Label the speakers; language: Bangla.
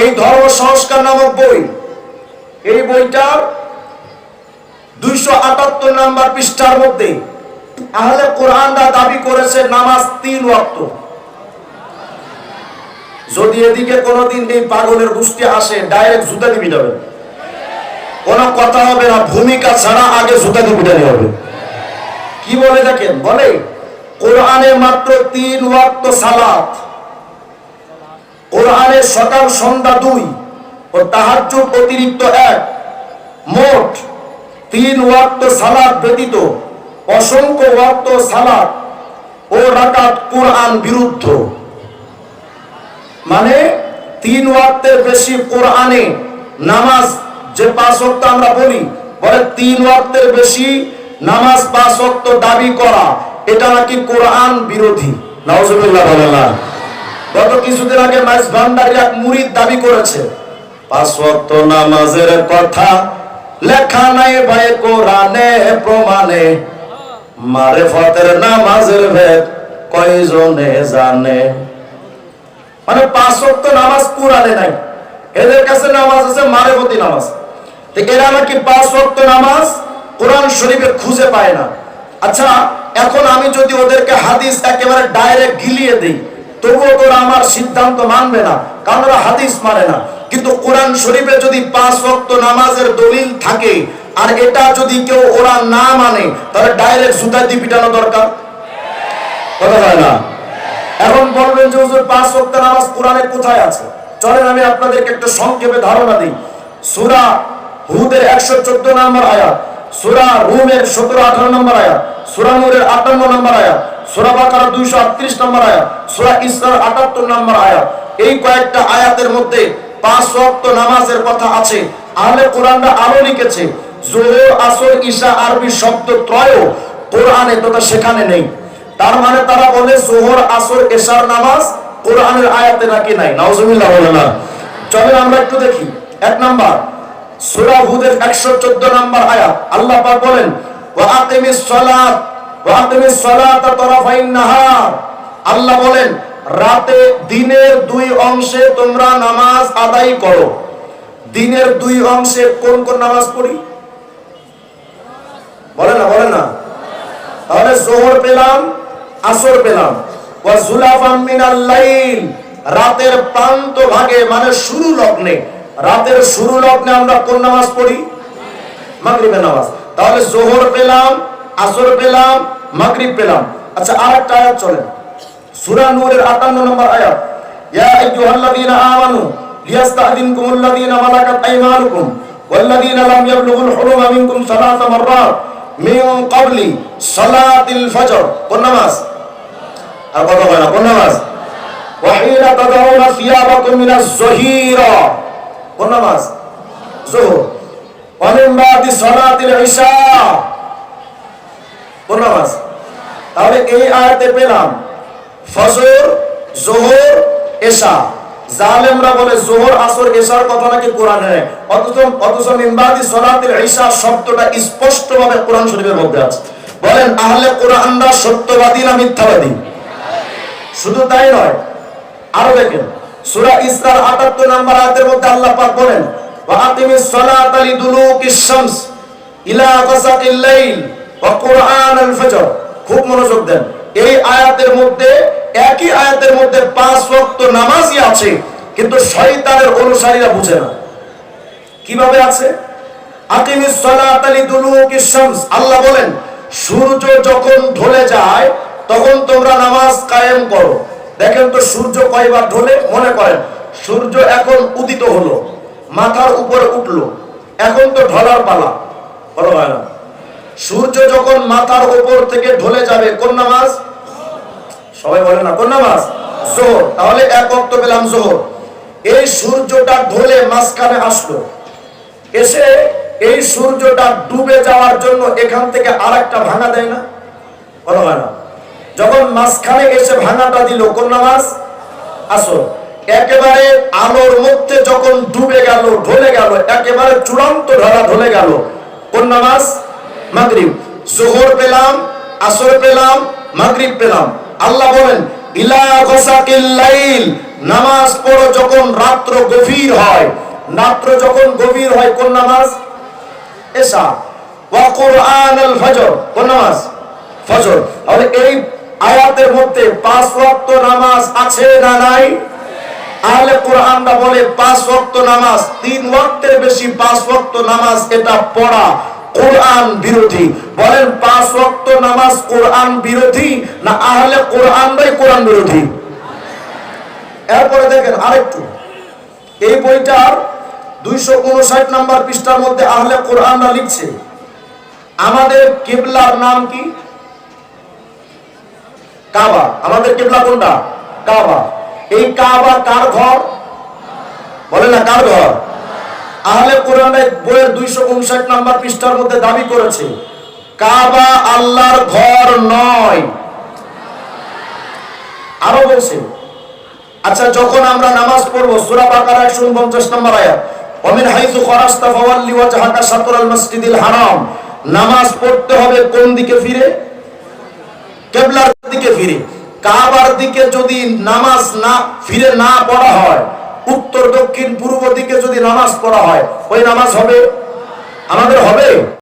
Speaker 1: এই ধর্ম সংস্কার নামক বই, এই বইটার দুইশো আটাত্তর নাম্বার পৃষ্ঠার মধ্যে আহলে কোরআনরা দাবি করেছে নামাজ তিন ওয়াক্ত। যদি এদিকে কোনোদিন এই পাগলের গোষ্ঠী আসে, ডাইরেক্ট জুতা দিবি যাবে কোনো কথা হবে না, ভূমিকা ছাড়া আগে জুতা পিটানি হবে কি বলে দেখেন? বলে, কোরআনে মাত্র তিন ওয়াক্ত সালাত। কোরআনে সকাল সন্ধ্যা দুই ও তাহাজ্জুদ অতিরিক্ত এক। মোট তিন ওয়াক্ত সালাত ব্যতীত অসংখ্য ওয়াক্ত সালাত ও রাকাত কোরআন বিরুদ্ধ। মানে তিন ওয়াক্তের বেশি কোরআনে নামাজ যে পাঁচ ওয়াক্ত আমরা বলি, বলে তিন ওয়াক্তের বেশি নামাজ পাঁচ ওয়াক্ত দাবি করা, এটা নাকি কোরআন বিরোধী। নাউজুবিল্লাহ বলে না। গত কিছুদিন আগে মাইস ভান্ডারি এক মুরিদ দাবি করেছে। পাঁচ ওয়াক্ত নামাজের কথা লেখা নাই ভাই কোরআনে, প্রমাণে। মারেফতের নামাজের ভেদ কয়জনে জানে? মানে পাঁচ ওয়াক্ত নামাজ কোরআনে নাই। এদের কাছে নামাজ আছে, মারেফতি নামাজ। এরা নাকি পাঁচ ওয়াক্ত নামাজ কোরআন শরীফে খুঁজে পায় না। আচ্ছা এখন আমি যদি ওদেরকে হাদিস একেবারে ডাইরেক্ট গিলিয়ে দিই তবুও তোরা আমার সিদ্ধান্ত মানবে না, কারণ ওরা হাদিস মানে না। কিন্তু কোরআন শরীফে যদি পাঁচ ওয়াক্ত নামাজের দলিল থাকে, আর এটা যদি কেউ ওরা না মানে তাহলে ডাইরেক্ট জুতা দিয়ে পিটানো দরকার? কথা হয় না? এখন বলবেন যে, হুজুর, পাঁচ ওয়াক্ত নামাজ কোরআনে কোথায় আছে? চলেন, আমি আপনাদেরকে একটু সংক্ষেপে ধারণা দিই। সূরা হুদের 114 নম্বর আয়াত, সূরা রুমের 17 18 নম্বর আয়াত, সূরা নূরের 58 নম্বর আয়াত। সূরা বাকারা 238 নম্বর আয়াত, সূরা ইসরার 78 নম্বর আয়াত। এই কয়েকটা আয়াতের মধ্যে পাঁচ ওয়াক্ত নামাজের কথা আছে। আহলে কোরআনরা আরও লিখেছে, জোহর, আসর, ঈশা, আরবি শব্দ ত্রয় কোরআনে তথা সেখানে নেই। তার মানে তারা বলে জোহর, আসর, এশার নামাজ কোরআনের আয়াতে নাকি নাই। নাউজুবিল্লাহ বলে না চলেন আমরা একটু দেখি। এক নাম্বার, সূরা হুদের 114 নাম্বার আয়াত। আল্লাহ বলেন, ওয়া আল্লাহ বলেন, রাতে দিনের দুই অংশে তোমরা নামাজ আদায় করো। দিনের দুই অংশে কোন কোন নামাজ পড়ি? বলে না বলে না। তাহলে জোহর পেলাম, আসর পেলাম। রাতের প্রান্ত ভাগে মানে শুরু লগ্নে। রাতের শুরু লগ্নে আমরা কোন নামাজ পড়ি? মাগরিবের নামাজ। তাহলে জোহর পেলাম, আসর পেলাম মাগরিব পেলাম। আচ্ছা আরেকটা আয়াত চলেন। সূরা নূরের 58 নম্বর আয়াত, ইয়া আইয়ুহাল্লাযীনা আমানু লিয়াস্তাযিনকুমুল্লাযীনা মালাকাত আইমানুকুম ওয়াল্লাযীনা লাম ইয়াবলুগুল হুলুমা মিনকুম সালাতা মাররাত মিন ক্বাবলি সালাতিল ফজর। কোন নামাজ? আর কথা হয় না, কোন নামাজ? ওয়াহিনা তাদাউনা সিয়াবাকুম মিনাজ জহিরা। কোন নামাজ? জোহর। ওয়ামিন বাদি সালাতিল ইশা। তাহলে এই আয়াতে পেলাম, ফজর, জোহর, এশা। জালেমরা বলে জোহর, আসর, এশার কথা নাকি কোরআনে? অথচ অথচ মিনবাদি সলাতিল ঈশা শব্দটা স্পষ্টভাবে কোরআন শরীফের মধ্যে আছে। বলেন, আহলে কোরআনরা সত্যবাদী না মিথ্যাবাদী? শুধু তাই নয়, আরও দেখেন, সূরা ইসরার 78 নম্বর আয়াতের মধ্যে আল্লাহ পাক বলেন, ওয়া আকিমিস সালাতা লিদুলুকিশ শামস ইলা গাসাকিল লাইল। খুব মনোযোগ দেন। এই আয়াতের মধ্যে, একই আয়াতের মধ্যে পাঁচ ওয়াক্ত নামাজই আছে, কিন্তু শয়তানের অনুসারীরা বুঝে না। কীভাবে আছে? আল্লাহ বলেন, সূর্য যখন ঢলে যায়, তখন তোমরা নামাজ কায়েম করো। দেখেন তো সূর্য কয়বার ঢলে? মনে করেন, সূর্য এখন উদিত হলো, মাথার উপরে উঠল, এখন তো ঢলার পালা। বলো হয় না। সূর্য যখন মাথার উপর থেকে ঢলে যাবে, কোন নামাজ? সবাই বলে না, কোন নামাজ? জোহর। তাহলে এক অক্ত পেলাম জোহর। এই সূর্যটা ঢলে মাঝখানে আসলো। এসে এই সূর্যটা ডুবে যাওয়ার জন্য এখান থেকে আর একটা ভাঙা দেয় না? বলো হয় না। যখন মাঝখানে এসে ভাঙাটা দিল, কোন নামাজ? আসো একেবারে আলোর মধ্যে যখন ডুবে গেল, ঢলে গেল, একেবারে চূড়ান্ত ঢলা ঢলে গেল, কোন নামাজ? মাগরিব। জোহর পেলাম, আসর পেলাম, মাগরিব পেলাম। আল্লাহ বলেন, ইলা গসাকিল লাইল, নামাজ পড়ো যখন রাত রাত্র গভীর হয়। রাত্র যখন গভীর হয়, কোন নামাজ? এসা ওয়া কোরআন আল ফজর, কোন নামাজ? ফজর। তাহলে এই আয়াতের মধ্যে পাঁচ ওয়াক্ত নামাজ আছে না নাই? আহলে কোরআনরা বলে, পাঁচ ওয়াক্ত নামাজ, তিন ওয়াক্তের বেশি পাঁচ ওয়াক্ত নামাজ এটা পড়া কোরআন বিরোধী। বলেন, পাঁচ ওয়াক্ত নামাজ কোরআন বিরোধী না আহলে কোরআনরাই কোরআন বিরোধী? এরপরে দেখেন আরেকটু। এই বইটার দুইশো উনষাট নাম্বার পৃষ্ঠার মধ্যে আহলে কোরআনরা লিখছে। আমাদের কিবলার নাম কি? কাবা। আমাদের কিবলা কোনটা? কাবা। এই কাবা কার ঘর? বলে না কার ঘর? আহলে কোরআনের বইয়ের দুইশো উনষাট নাম্বার পৃষ্ঠার মধ্যে দাবি করেছে, কাবা আল্লাহর ঘর নয়। আরও বলছে আচ্ছা যখন আমরা নামাজ পড়ব, সূরা বাকারা 149 নম্বর আয়াত শাতরাল মাসজিদিল হারাম নামাজ পড়তে হবে কোন দিকে ফিরে? দিকে ফিরে। কাবার দিকে যদি নামাজ না, ফিরে না পড়া হয় উত্তর দক্ষিণ পূর্ব দিকে যদি নামাজ পড়া হয় ওই নামাজ হবে? আমাদের হবে?